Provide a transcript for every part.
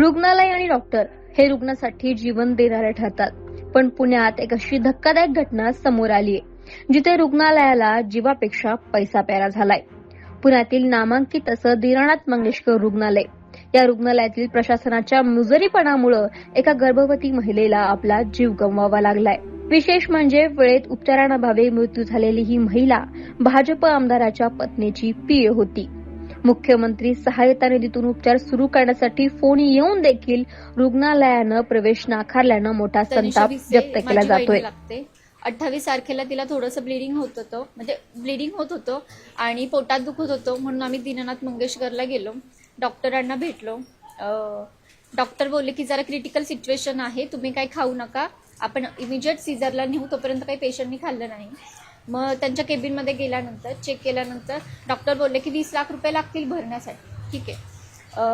रुग्णालय आणि डॉक्टर हे रुग्णासाठी जीवन देणारे ठरतात. पण पुण्यात एक अशी धक्कादायक घटना समोर आली आहे जिथे रुग्णालयाला जीवापेक्षा पैसा प्यारा झालाय. पुण्यातील नामांकित असं दिरानाथ मंगेशकर रुग्णालय. या रुग्णालयातील प्रशासनाच्या मुजरीपणामुळे एका गर्भवती महिलेला आपला जीव गमवावा लागलाय. विशेष म्हणजे वेळेत उपचारांअभावी मृत्यू झालेली ही महिला भाजप आमदाराच्या पत्नीची पीए होती. मुख्यमंत्री सहायता निधीतून उपचार सुरू करण्यासाठी फोन येऊन देखील रुग्णालयानं प्रवेश नाकारल्यानं मोठा संताप व्यक्त केला जातोय. अठ्ठावीस तारखेला तिला थोडंसं ब्लिडिंग होत होतं. म्हणजे ब्लिडिंग होत होतं आणि पोटात दुखत होतं म्हणून आम्ही दीननाथ मंगेशकरला गेलो. डॉक्टरांना भेटलो. डॉक्टर बोलले की जरा क्रिटिकल सिच्युएशन आहे. तुम्ही काही खाऊ नका. आपण इमिजिएट सीझरला नेऊ तोपर्यंत काही पेशंटनी खाल्लं नाही. मग त्यांच्या केबिनमध्ये गेल्यानंतर चेक केल्यानंतर डॉक्टर बोलले की वीस लाख रुपये लागतील भरण्यासाठी. ठीक आहे.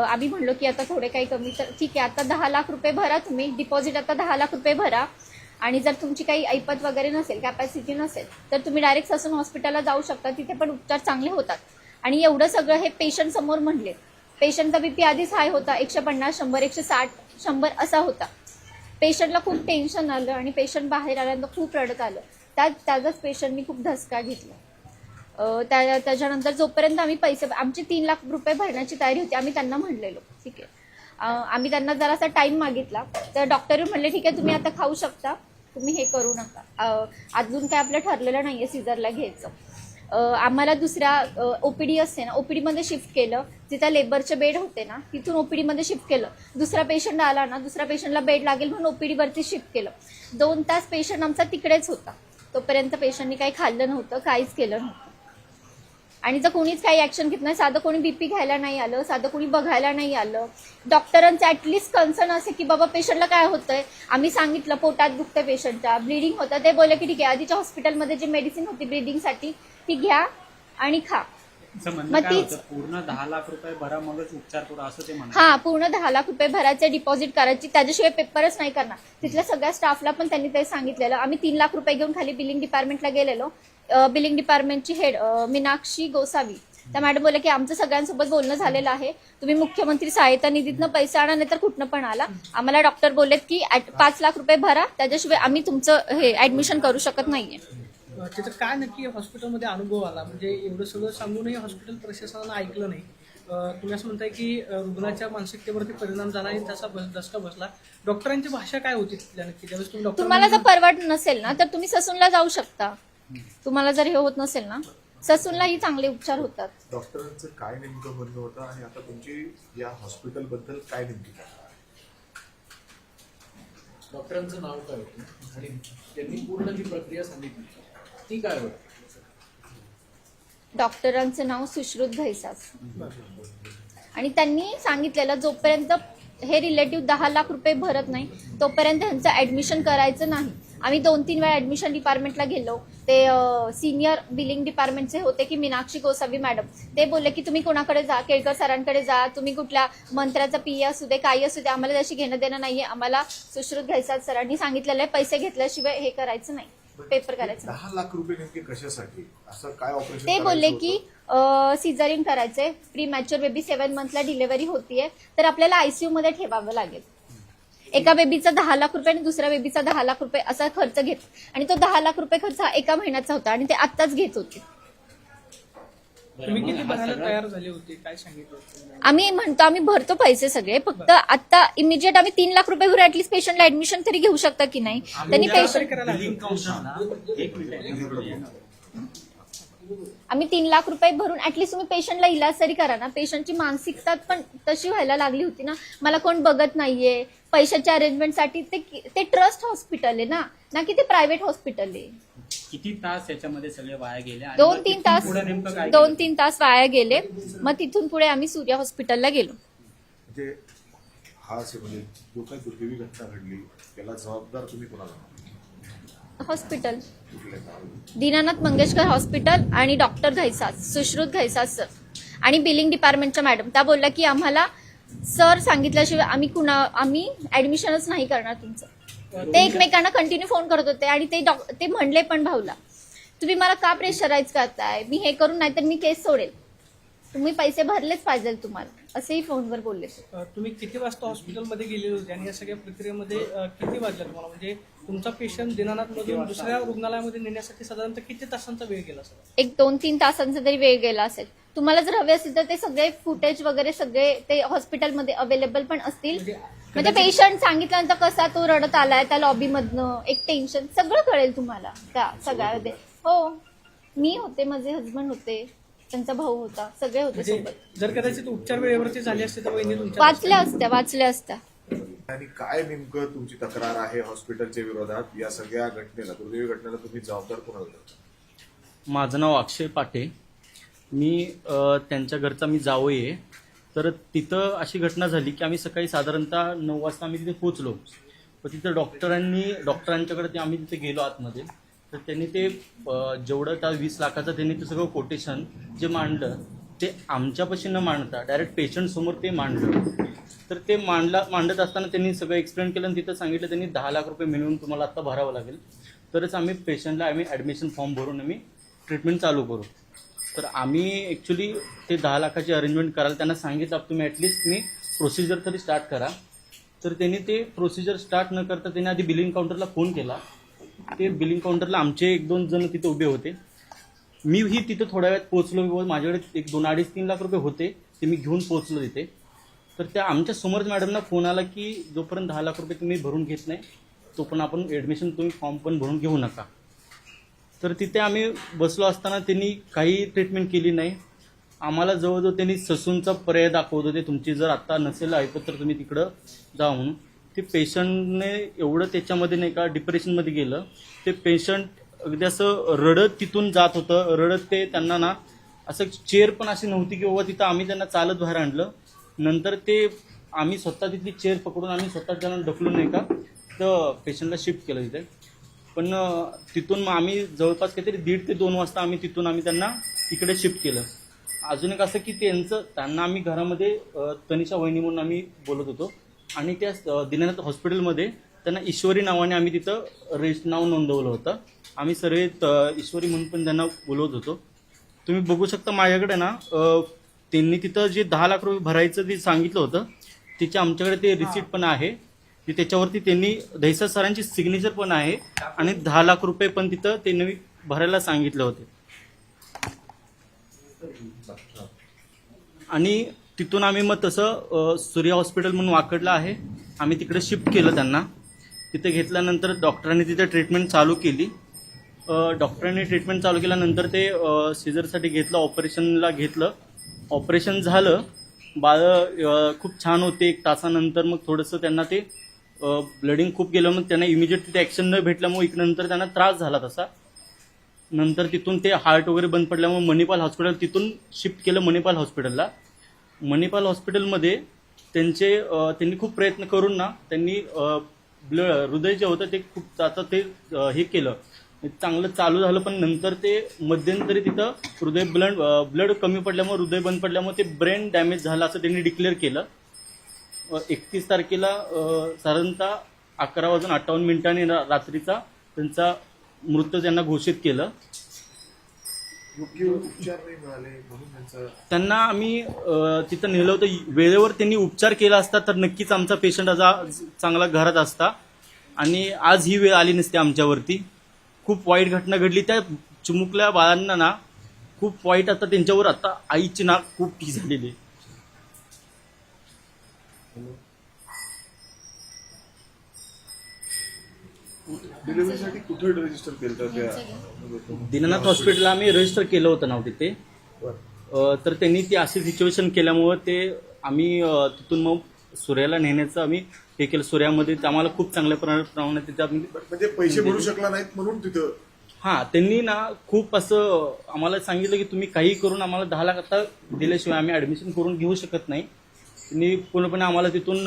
आम्ही म्हणलो की आता थोडे काही कमी तर ठीक आहे आता दहा लाख रुपये भरा तुम्ही. डिपॉझिट आता दहा लाख रुपये भरा. आणि जर तुमची काही ऐपत वगैरे नसेल कॅपॅसिटी नसेल तर तुम्ही डायरेक्ट ससून हॉस्पिटलला जाऊ शकता. तिथे पण उपचार चांगले होतात. आणि एवढं सगळं हे पेशंट समोर म्हणले. पेशंटचा बीपी आधीच हाय होता. एकशे पन्नास शंभर एकशे साठ शंभर असा होता. पेशंटला खूप टेन्शन आलं आणि पेशंट बाहेर आल्यानंतर खूप रडत आलं. त्या त्याचाच पेशंटनी खूप धसका घेतला. त्या त्याच्यानंतर जोपर्यंत आम्ही पैसे आमचे तीन लाख रुपये भरण्याची तयारी होती आम्ही त्यांना म्हणलेलो ठीक आहे. आम्ही त्यांना जरासा टाइम मागितला. तर डॉक्टर म्हणले ठीक आहे तुम्ही आता खाऊ शकता. तुम्ही हे करू नका. अजून काय आपलं ठरलेलं नाही आहे सीझरला घ्यायचं. आम्हाला दुसऱ्या ओपीडी असते ना ओपीडीमध्ये शिफ्ट केलं. जिथं लेबरचे बेड होते ना तिथून ओपीडीमध्ये शिफ्ट केलं. दुसरा पेशंट आला ना दुसऱ्या पेशंटला बेड लागेल म्हणून ओपीडीवरती शिफ्ट केलं. दोन तास पेशंट आमचा तिकडेच होता. तोपर्यंत पेशंटनी काही खाल्लं नव्हतं काहीच केलं नव्हतं. आणि जर कोणीच काही ऍक्शन घेत नाही साधं कोणी बीपी घ्यायला नाही आलं साधं कोणी बघायला नाही आलं डॉक्टरांचं ऍटलिस्ट कन्सर्न असे की बाबा पेशंटला काय होतंय? आम्ही सांगितलं पोटात दुखतंय पेशंटच्या ब्लिडिंग होतं. ते बोलले की ठीक आहे आधीच्या हॉस्पिटलमध्ये जी मेडिसिन होती ब्लिडिंगसाठी ती घ्या आणि खा. मग तीच- होतं? पूर्ण दहा लाख रुपये भरा मगच उपचार करू असं ते म्हणा हा पूर्ण दहा लाख रुपये भरायचे डिपॉझिट करायची त्याच्याशिवाय पेपरच नाही करणार. तिथल्या सगळ्या स्टाफला पण त्यांनी ते सांगितलेलं. आम्ही तीन लाख रुपये घेऊन खाली बिलिंग डिपार्टमेंटला गेलेलो. बिलिंग डिपार्टमेंटची हेड मीनाक्षी गोसावी. त्या मॅडम बोलल्या की आमचं सगळ्यांसोबत बोलणं झालेलं आहे. तुम्ही मुख्यमंत्री सहायता निधीतनं पैसा आणा नाही तर कुठनं पण आला. आम्हाला डॉक्टर बोललेत की पाच लाख रुपये भरा. त्याच्याशिवाय आम्ही तुमचं हे ऍडमिशन करू शकत नाहीये. त्याचा काय नक्की हॉस्पिटलमध्ये अनुभव आला? म्हणजे एवढं सगळं सांगूनही हॉस्पिटल प्रशासनानं ऐकलं नाही. तुम्ही असं म्हणताय की रुग्णाच्या मानसिकतेवरती परिणाम झाला आणि त्याचा बस- धसका बसला. डॉक्टरांची भाषा काय होती तिथल्या नक्की? त्यावेळेस तुम्ही डॉक्टर तुम्हाला जर परवड नसेल ना तर तुम्ही ससूनला जाऊ शकता. तुम्हाला जर हे होत नसेल ना ससूनलाही चांगले उपचार होतात. डॉक्टरांचं काय नेमकं म्हणणं होतं आणि आता तुमची या हॉस्पिटलबद्दल काय नेमकी? डॉक्टरांचं नाव काय होतं? आणि त्यांनी पूर्ण जी प्रक्रिया सांगितली ती काय होती? डॉक्टरांचं नाव सुश्रुत घैसास. आणि त्यांनी सांगितलेलं जोपर्यंत हे रिलेटिव्ह दहा लाख रुपये भरत नाही तोपर्यंत ह्यांचं ऍडमिशन करायचं नाही. आम्ही दोन तीन वेळा ऍडमिशन डिपार्टमेंटला गेलो. ते सिनियर बिलिंग डिपार्टमेंटचे होते की मीनाक्षी गोसावी मॅडम ते बोलले की तुम्ही कोणाकडे जा? केळकर सरांकडे जा. तुम्ही कुठल्या मंत्र्याचा पी असू दे काही असू दे आम्हाला त्याशी घेणं देणं नाहीये. आम्हाला सुश्रुत घैसास सरांनी सांगितलेलं आहे पैसे घेतल्याशिवाय हे करायचं नाही. पेपर करायचं दहा लाख रुपये नेमके कशासाठी? असं काय ऑपरेशन ते बोलले की सिझरिंग करायचंय. प्री मॅच्युअर बेबी सेव्हन मंथला डिलिव्हरी होतीये. तर आपल्याला आयसीयू मध्ये ठेवावं लागेल. एका बेबीचा दहा लाख रुपये आणि दुसऱ्या बेबीचा दहा लाख रुपये असा खर्च घेत. आणि तो दहा लाख रुपये खर्च हा एका महिन्याचा होता आणि ते आत्ताच घेत होते. तुम्ही किती भरायला तयार झाले होते? काय सांगितलं होतं? आम्ही म्हणतो आम्ही भरतो पैसे सगळे. फक्त आता इमिजिएट आम्ही तीन लाख रुपये भरून ऍटलीस्ट पेशंटला ऍडमिशन तरी घेऊ शकता की नाही? त्यांनी पेशंट करायला बिलिंग काउंटर एक मिनिट. आम्ही तीन लाख रुपये भरून ऍटलीस्ट तुम्ही पेशंटला इलाज तरी करा ना. पेशंटची मानसिकता पण तशी व्हायला लागली होती ना. मला कोण बघत नाहीये. पैशाच्या अरेंजमेंटसाठी ते ते ट्रस्ट हॉस्पिटल आहे ना. ना की ते प्रायव्हेट हॉस्पिटल आहे. किती तास याच्यामध्ये सगळे वाया गेले आणि दोन मग तीन तिथून तास पुढे नेमकं काय दोन केलं? तीन तास वाया गेले. मग तिथून पुढे आम्ही सूर्या हॉस्पिटलला गेलो. म्हणजे हा असे म्हणजे जो काही दुर्दैवी घटना घडली त्याला जबाबदार तुम्ही कोणाला हॉस्पिटल. दीनानाथ मंगेशकर हॉस्पिटल आणि डॉक्टर घैसास सुश्रुत घैसास सर. आणि बिलिंग डिपार्टमेंटच्या मॅडम. त्या बोलल्या की आम्हाला सर सांगितल्याशिवाय आम्ही कुणा आम्ही ऍडमिशनच नाही करणार तुमचं. ते एकमेकांना कंटिन्यू फोन करत होते आणि ते डॉक ते म्हणले पण भाऊला तुम्ही मला का प्रेशराईज करताय? मी हे करून नाही तर मी केस सोडेल. तुम्ही पैसे भरलेच पाहिजे तुम्हाला. असेही फोनवर बोलले. तुम्ही किती वाजता हॉस्पिटलमध्ये गेलेले होते आणि या सगळ्या प्रक्रियेमध्ये किती वाजल्या तुम्हाला? म्हणजे तुमचा पेशंट दिनानाथ मधून दुसऱ्या रुग्णालयामध्ये नेण्यासाठी साधारणतः किती तासांचा वेळ गेला सर एक दोन तीन तासांचा तरी वेळ गेला असेल. तुम्हाला जर हवे असेल तर ते सगळे फुटेज वगैरे सगळे ते हॉस्पिटलमध्ये अवेलेबल पण असतील. म्हणजे म्हणजे पेशंट सांगितल्यानंतर कसा तो रडत आलाय त्या लॉबीमधनं एक टेन्शन सगळं कळेल तुम्हाला त्या सगळ्यामध्ये. हो. मी होते माझे हजबंड होते. त्यांचा भाऊ होता सगळे होते म्हणजे सोबत. जर कदाचित उपचार वेळेवरती झाले असते तर वहिनी तुमच्या वाचल्या असत्या वाचल्या असत्या. आणि काय नेमकं तुमची तक्रार आहे हॉस्पिटलच्या विरोधात? या सगळ्या घटनेला दुर्दैवी घटनेला तुम्ही जबाबदार कोण होता माझं नाव अक्षय पाटे. मी अ, त्यांच्या घरचा मी जावई आहे. तर तिथं अशी घटना झाली की आम्ही सकाळी साधारणतः नऊ वाजता आम्ही तिथे पोहोचलो. पण तिथं डॉक्टरांनी डॉक्टरांच्याकडे ते आम्ही तिथे गेलो आतमध्ये. तर त्यांनी ते जेवढं त्या वीस लाखाचं त्यांनी ते सगळं कोटेशन जे मांडलं ते आमच्यापाशी न मांडता डायरेक्ट पेशंटसमोर ते मांडलं. तर ते मांडला मांडत असताना त्यांनी सगळं एक्सप्लेन केलं आणि तिथं सांगितलं त्यांनी दहा लाख रुपये मिळून तुम्हाला आत्ता भरावं लागेल. तरच आम्ही पेशंटला आम्ही ॲडमिशन फॉर्म भरून आम्ही ट्रीटमेंट चालू करू. तर आम्ही ॲक्च्युली ते दहा लाखाची अरेंजमेंट करायला त्यांना सांगितलं तुम्ही ॲटलिस्ट तुम्ही प्रोसिजर तरी स्टार्ट करा. तर त्यांनी ते प्रोसिजर स्टार्ट न करता त्यांनी आधी बिलिंग काउंटरला फोन केला. ते बिलिंग काउंटरला आमचे एक दोन जण तिथे उभे होते. मीही तिथं तिथे थोड्या वेळात पोहोचलो माझ्याकडे एक दोन अडीच तीन लाख रुपये होते ते मी घेऊन पोहोचलो तिथे. तर त्या आमच्यासमोर मॅडमना फोन आला की जोपर्यंत दहा लाख रुपये तुम्ही भरून घेत नाही तो पण आपण ॲडमिशन तुम्ही फॉर्म पण भरून घेऊ नका. तर तिथे आम्ही बसलो असताना त्यांनी काही ट्रीटमेंट केली नाही. आम्हाला जवळजवळ त्यांनी ससूनचा पर्याय दाखवत होते तुमची जर आत्ता नसेल ऐकत तर तुम्ही तिकडं जा म्हणून. ते पेशंटने एवढं त्याच्यामध्ये नाही का डिप्रेशनमध्ये गेलं. ते पेशंट अगदी असं रडत तिथून जात होतं. रडत ते त्यांना ना असं चेअर पण अशी नव्हती की बाबा तिथं आम्ही त्यांना चालत बाहेर आणलं. नंतर ते आम्ही स्वतः तिथली चेअर पकडून आम्ही स्वतः त्यांना ढकलून नाही का तर पेशंटला शिफ्ट केलं तिथे. पण तिथून मग आम्ही जवळपास काहीतरी दीड ते दोन वाजता आम्ही तिथून आम्ही त्यांना इकडे शिफ्ट केलं. अजून एक असं की त्यांचं त्यांना आम्ही घरामध्ये तनिषा वहिनी म्हणून आम्ही बोलत होतो. आणि त्या दीनानाथ हॉस्पिटलमध्ये त्यांना ईश्वरी नावाने आम्ही तिथं रजिस्ट नाव नोंदवलं होतं. आम्ही सर्व ईश्वरी म्हणून पण त्यांना बोलवत होतो. तुम्ही बघू शकता माझ्याकडे ना त्यांनी तिथं जे दहा लाख रुपये भरायचं ते सांगितलं होतं तिचे आमच्याकडे ते रिसिप्ट पण आहे. त्याच्यावरती त्यांनी दहिसा सरांची सिग्नेचर पण आहे आणि दहा लाख रुपये पण तिथं त्यांनी भरायला सांगितले होते. आणि तिथून आम्ही मग तसं सूर्य सूर्या हॉस्पिटल म्हणून वाकडलं आहे. आम्ही तिकडे शिफ्ट केलं त्यांना. तिथे घेतल्यानंतर डॉक्टरांनी तिथे ट्रीटमेंट चालू केली. डॉक्टरांनी ट्रीटमेंट चालू केल्यानंतर ते सीजरसाठी घेतलं ऑपरेशनला घेतलं. ऑपरेशन झालं. बाळ खूप छान होते. एक तासानंतर मग थोडंसं त्यांना ते ब्लडिंग खूप गेलं. मग त्यांना इमिजिएट तिथे ॲक्शन न भेटल्यामुळे इकडनंतर नंतर त्यांना त्रास झाला तसा. नंतर तिथून ते हार्ट वगैरे बंद पडल्यामुळे मणिपाल हॉस्पिटल तिथून शिफ्ट केलं मणिपाल हॉस्पिटलला मणिपाल हॉस्पिटलमध्ये त्यांचे त्यांनी खूप प्रयत्न करून ना त्यांनी ब्लड हृदय जे होतं ते खूप आता ते हे केलं. चांगलं चालू झालं पण नंतर ते मध्यंतरी तिथं हृदय ब्लड ब्लड कमी पडल्यामुळे हृदय बंद पडल्यामुळे ते ब्रेन डॅमेज झालं असं त्यांनी डिक्लेअर केलं. एकतीस तारखेला साधारणतः अकरा वाजून अठ्ठावन्न मिनिटांनी रा- रात्रीचा त्यांचा मृत्यू त्यांना घोषित केलं. योग्य उपचार नाही मिळाले म्हणून त्यांचं त्यांना आम्ही अ, तिथं नेलं होतं. वेळेवर त्यांनी उपचार केला असता तर नक्कीच आमचा पेशंट आज चांगला घरात असता. आणि आज ही वेळ आली नसते आमच्यावरती. खूप वाईट घटना घडली. त्या चिमुकल्या बाळांना ना खूप वाईट आता त्यांच्यावर आता आईची ना खूप टी झालेली आहे. डिलिव्हरीसाठी कुठे रजिस्टर केलं त्या दीनानाथ हॉस्पिटलला आम्ही रजिस्टर केलं होतं नाव तिथे. तर त्यांनी ती अशी सिच्युएशन केल्यामुळं ते आम्ही तिथून मग सूर्याला नेण्याचं आम्ही हे केलं. सूर्यामध्ये आम्हाला खूप चांगल्या प्रमा- प्रमाणात तिथे आम्ही म्हणजे पैसे भरू शकला नाहीत म्हणून तिथं? हा त्यांनी ना खूप असं आम्हाला सांगितलं की तुम्ही काही करून आम्हाला दहा लाख आता दिल्याशिवाय आम्ही ऍडमिशन करून घेऊ शकत नाही. त्यांनी पूर्णपणे आम्हाला तिथून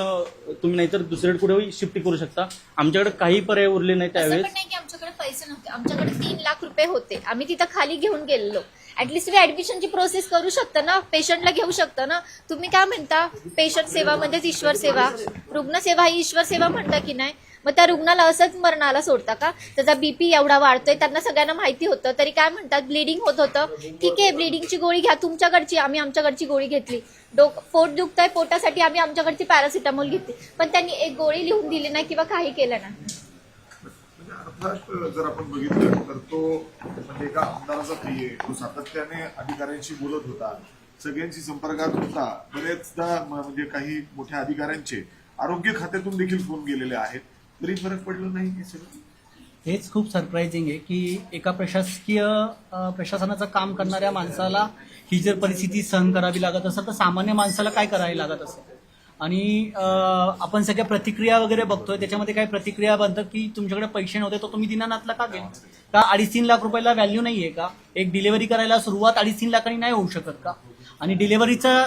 तुम्ही नाहीतर दुसरीकडे कुठेही शिफ्ट करू शकता. आमच्याकडे काही पर्याय उरले नाही असं त्यावेळेस. नाही की आमच्याकडे पैसे नव्हते. आमच्याकडे तीन लाख रुपये होते. आम्ही तिथं खाली घेऊन गेलेलो. ऍटलिस्ट तुम्ही ऍडमिशनची प्रोसेस करू शकता ना? पेशंटला घेऊ शकता ना? तुम्ही काय म्हणता? पेशंट सेवा म्हणजेच ईश्वर सेवा. रुग्ण सेवा ही ईश्वर सेवा म्हणता की नाही? मग त्या रुग्णाला असंच मरणाला सोडता का? त्याचा बीपी एवढा वाढतोय त्यांना सगळ्यांना माहिती होतं. तरी काय म्हणतात ब्लिडिंग होत होतं. ठीक आहे ब्लिडिंगची गोळी घ्या तुमच्याकडची आम्ही आमच्याकडची गोळी घेतली. डोक पोट दुखतंय पोटासाठी आम्ही आमच्याकडची पॅरासिटामॉल घेतली. पण त्यांनी एक गोळी लिहून दिली नाही किंवा काही केलं नाही. म्हणजे जर आपण बघितलं तर तो म्हणजे एका आमदाराचा प्रिय तो सातत्याने अधिकाऱ्यांशी बोलत होता. सगळ्यांशी संपर्कात होता. बरेचदा म्हणजे काही मोठ्या अधिकाऱ्यांचे आरोग्य खात्यातून देखील फोन गेलेले आहेत. तरी फरक पडला नाही हे सगळं. हेच खूप सरप्राइझिंग आहे की एका प्रशासकीय प्रशासनाचं काम करणाऱ्या माणसाला ही जर परिस्थिती सहन करावी लागत असेल तर सामान्य माणसाला काय करावी लागत असेल? आणि आपण सगळ्या प्रतिक्रिया वगैरे बघतोय त्याच्यामध्ये काही प्रतिक्रिया बनतात की तुमच्याकडे पैसे नव्हते तर तुम्ही दिनानाथला का गेले? का अडीच तीन लाख रुपयाला व्हॅल्यू नाहीये का? एक डिलिव्हरी करायला सुरुवात अडीच तीन लाखांनी नाही होऊ शकत का? आणि डिलिव्हरीचा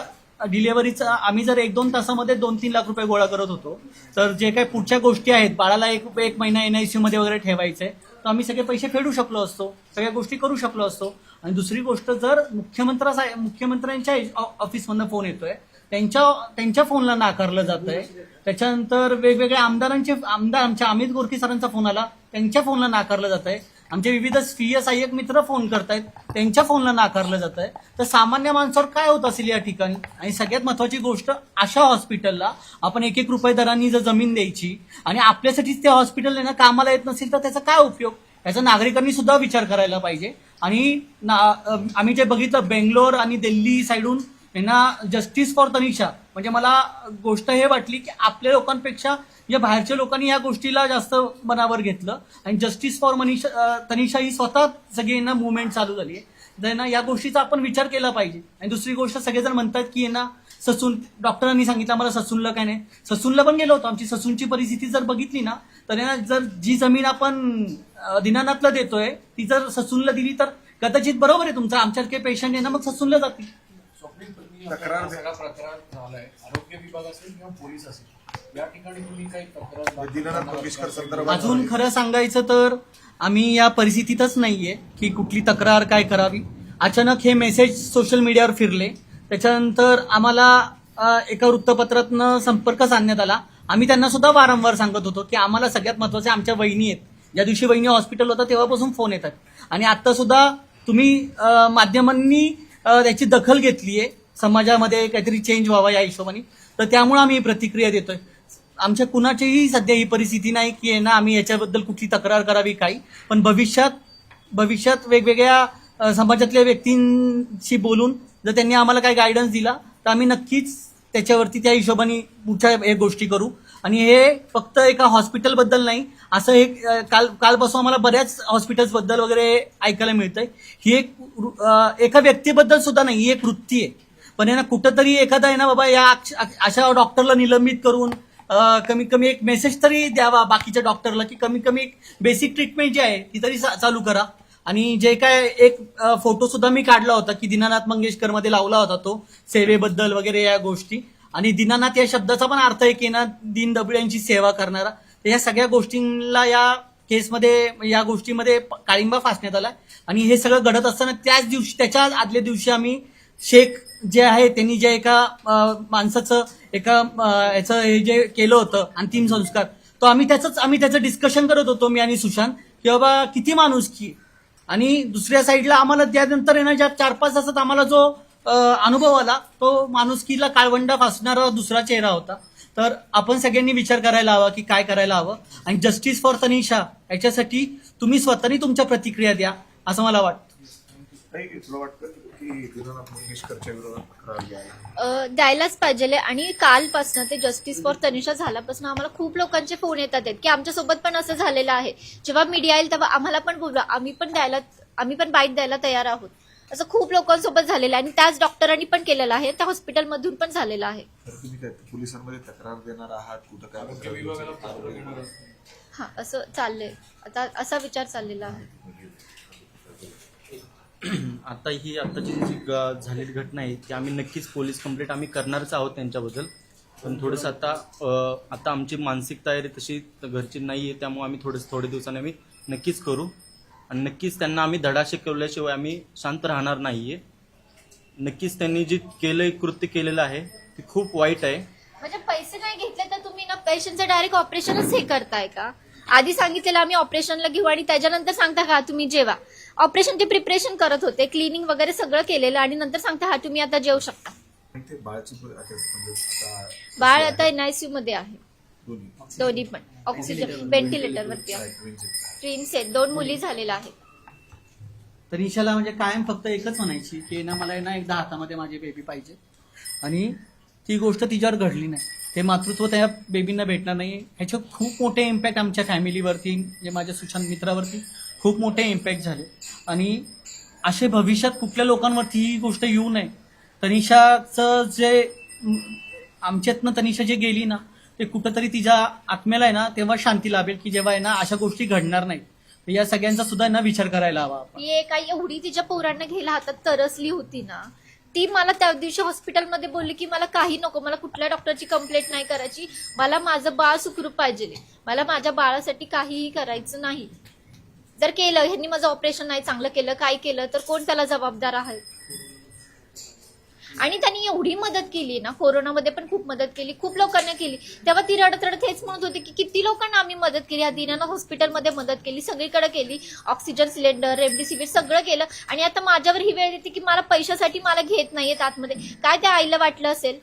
डिलिव्हरीचं आम्ही जर एक दोन तासामध्ये दोन तीन लाख रुपये गोळा करत होतो तर जे काही पुढच्या गोष्टी आहेत बाळाला एक एक महिना एनआयसीयू मध्ये वगैरे ठेवायचंय तर आम्ही सगळे पैसे फेडू शकलो असतो सगळ्या गोष्टी करू शकलो असतो. आणि दुसरी गोष्ट जर मुख्यमंत्रा मुख्यमंत्र्यांच्या ऑ- ऑफिसमधनं फोन येतोय त्यांच्या त्यांच्या फोनला नाकारलं जात आहे त्याच्यानंतर वेगवेगळ्या आमदारांचे आमदार आमच्या अमित गोरखे सरांचा फोन आला त्यांच्या फोनला नाकारलं जात आहे आमचे विविध स्वीय सहाय्यक मित्र फोन करतायत. त्यांच्या फोनला नाकारलं जात आहे तर सामान्य माणसावर काय होत असेल या ठिकाणी? आणि सगळ्यात महत्वाची गोष्ट अशा हॉस्पिटलला आपण एक एक रुपये दरांनी जर जमीन द्यायची आणि आपल्यासाठीच ते हॉस्पिटल आहे कामाला येत नसेल तर त्याचा काय उपयोग? याचा नागरिकांनी सुद्धा विचार करायला पाहिजे. आणि ना- आम्ही जे बघितलं बेंगलोर आणि दिल्ली साईडून यांना जस्टिस फॉर तनिषा. म्हणजे मला गोष्ट हे वाटली की आपल्या लोकांपेक्षा या बाहेरच्या लोकांनी या गोष्टीला जास्त मनावर घेतलं. आणि जस्टिस फॉर मनीषा तनिषा ही स्वतः सगळी यांना मुवमेंट चालू झाली आहे. तर ना या गोष्टीचा आपण विचार केला पाहिजे. आणि दुसरी गोष्ट सगळेजण म्हणतात की ना ससून डॉक्टरांनी सांगितलं आम्हाला ससूनला काय नाही. ससूनला पण गेलो होतो. आमची ससूनची परिस्थिती जर बघितली ना तर ना जर जी जमीन आपण दिनानाथला देतोय ती जर ससूनला दिली तर कदाचित बरोबर आहे तुमचं. आमच्यासारखे पेशंट आहे ना मग ससूनला जातील. तक्रार हा झालाय. आरोग्य विभाग असेल किंवा पोलीस असेल. या ठिकाणी तुम्ही काही तक्रार दीनानाथ मंगेशकर संदर्भात अजून खरं सांगायचं तर आम्ही या परिस्थितीतच नाहीये की कुठली तक्रार काय करावी. अचानक हे मेसेज सोशल मीडियावर फिरले. त्याच्यानंतर आम्हाला एका वृत्तपत्रातनं संपर्क साधण्यात आला. आम्ही त्यांना सुद्धा वारंवार सांगत होतो की आम्हाला सगळ्यात महत्त्वाचे आमच्या वहिनी आहेत. ज्या दिवशी वहिनी हॉस्पिटल होता तेव्हापासून फोन येतात. आणि आता सुद्धा तुम्ही माध्यमांनी त्याची दखल घेतली आहे समाजामध्ये काहीतरी चेंज व्हावा या हिशोबाने. तर त्यामुळे आम्ही ही प्रतिक्रिया देतोय. आमच्या कुणाचीही सध्या ही परिस्थिती नाही की आहे ना आम्ही याच्याबद्दल कुठली तक्रार करावी काही. पण भविष्यात भविष्यात वेगवेगळ्या अ, समाजातल्या व्यक्तींशी बोलून जर त्यांनी आम्हाला काही गायडन्स दिला तर आम्ही नक्कीच त्याच्यावरती त्या हिशोबाने पुढच्या हे गोष्टी करू. आणि हे फक्त एका हॉस्पिटलबद्दल नाही असं हे अ, काल कालपासून आम्हाला बऱ्याच हॉस्पिटल्सबद्दल वगैरे ऐकायला मिळतंय. ही एक वृ- अ, एका व्यक्तीबद्दल सुद्धा नाही ही एक वृत्ती आहे. पण आहे ना कुठंतरी एखादा आहे ना बाबा या अक्ष- अशा डॉक्टरला निलंबित करून कमीत कमी एक मेसेज तरी द्यावा बाकीच्या डॉक्टरला की कमीत कमी एक बेसिक ट्रीटमेंट जी आहे ती तरी चा- चालू करा. आणि जे काय एक फोटो सुद्धा मी काढला होता की दीनानाथ मंगेशकरमध्ये लावला होता तो सेवेबद्दल वगैरे या गोष्टी. आणि दीनानाथ या शब्दाचा पण अर्थ आहे की ना दीन दबड्यांची सेवा करणारा. या सगळ्या गोष्टींना या केसमध्ये या गोष्टीमध्ये काळिंबा फासण्यात आला आणि हे सगळं घडत असताना त्याच दिवशी त्याच्या आदल्या दिवशी आम्ही शेख जे आहे त्यांनी जे एका माणसाचं एका याचं हे जे केलं होतं अंतिम संस्कार तो आम्ही त्याच आम्ही त्याचं डिस्कशन करत होतो मी आणि सुशांत की बाबा किती माणूस की? आणि दुसऱ्या साईडला आम्हाला त्यानंतर येणं ज्या चार पाच तासात आम्हाला जो अनुभव आला तो माणुसकीला काळवंडा फासणारा दुसरा चेहरा होता. तर आपण सगळ्यांनी विचार करायला हवा की काय करायला हवं. आणि जस्टिस फॉर तनिषा याच्यासाठी तुम्ही स्वतःनी तुमच्या प्रतिक्रिया द्या असं मला वाटतं. नाही तुला वाटतं की दीनानाथ मंगेशकरच्या विरोधात तक्रार घ्यायला अ, द्यायलाच पाहिजे आणि कालपासून ते जस्टिस फॉर तनिषा झाल्यापासून आम्हाला खूप लोकांचे फोन येतात आहेत की आमच्यासोबत पण असं झालेलं आहे. जेव्हा मीडिया येईल तेव्हा आम्हाला पण बोलवा. आम्ही पण द्यायला आम्ही पण बाईट द्यायला तयार आहोत. असं खूप लोकांसोबत झालेलं आहे आणि त्याच डॉक्टरांनी पण केलेलं आहे. त्या हॉस्पिटलमधून पण झालेलं आहे. तर तुम्ही काय पोलिसांमध्ये तक्रार देणार आहात? कुठं काय हा असं चाललंय. आता असा विचार चाललेला आहे. आता ही आताची जी झालेली घटना आहे ती आम्ही नक्कीच पोलीस कंप्लेंट आम्ही करणारच आहोत त्यांच्याबद्दल. पण थोडंसं आता आता आमची मानसिक तयारी तशी घरची नाही आहे त्यामुळे आम्ही थोडंसं थोडे दिवसांनी आम्ही नक्कीच करू. आणि नक्कीच त्यांना आम्ही धडा शिकवल्याशिवाय आम्ही शांत राहणार नाही आहे नक्कीच त्यांनी जे केलं कृत्य केलेलं आहे ते खूप वाईट आहे. म्हणजे पैसे नाही घेतले तर तुम्ही ना पेशंटचं डायरेक्ट ऑपरेशनच हे करताय का? आधी सांगितलेलं आम्ही ऑपरेशनला घेऊ आणि त्याच्यानंतर सांगता का तुम्ही जेवा? ऑपरेशनचे प्रिपरेशन करत होते क्लिनिंग वगैरे सगळं केलेलं आणि नंतर सांगता हा तुम्ही आता जेवू शकता. ते बाळाची परि- आता म्हणजे बाळ आता एनआयसीयू मध्ये आहे. दोन्ही पण. ऑक्सिजन व्हेंटिलेटर वरती. ट्विन्स आहेत. दोन मुली झालेल्या आहेत. तर ईशाला म्हणजे कायम फक्त एकच म्हणायची की ना मला ना एकदा हातामध्ये माझी बेबी पाहिजे. आणि ती गोष्ट तिच्यावर घडली नाही. ते मातृत्व त्या बेबींना भेटणार नाही. ह्याचे खूप मोठे इम्पॅक्ट आमच्या फॅमिलीवरती म्हणजे माझ्या सुशांत मित्रावरती. खूप मोठे इम्पॅक्ट झाले. आणि असे भविष्यात कुठल्या लोकांवरती ही गोष्ट येऊ नये. तनिषाचं जे आमच्यातनं तनिषा जे गेली ना ते कुठंतरी तिच्या आत्म्याला आहे ना तेव्हा शांती लाभेल की जेव्हा आहे ना अशा गोष्टी घडणार नाहीत. या सगळ्यांचा सुद्धा ना विचार करायला हवा ती एक एवढी तिच्या पोरांना घ्यायला हातात तरसली होती ना ती मला त्या दिवशी हॉस्पिटलमध्ये बोलली की मला काही नको मला कुठल्या डॉक्टरची कंप्लेंट नाही करायची. मला माझं बाळ सुखरूप पाहिजे मला माझ्या बाळासाठी काहीही करायचं नाही. जर केलं ह्यांनी माझं ऑपरेशन नाही चांगलं केलं काय केलं तर कोण त्याला जबाबदार आहे? आणि त्यांनी एवढी मदत केली ना कोरोनामध्ये पण खूप मदत केली खूप लोकांना केली. तेव्हा ती रडत रडत हेच म्हणत होती की किती लोकांना आम्ही मदत केली या दिनानं हॉस्पिटलमध्ये मदत केली सगळीकडे केली ऑक्सिजन सिलेंडर रेमडेसिवीर सगळं केलं. आणि आता माझ्यावर ही वेळ येते की मला पैशासाठी मला घेत नाहीयेत आतमध्ये. काय त्या आईला वाटलं असेल?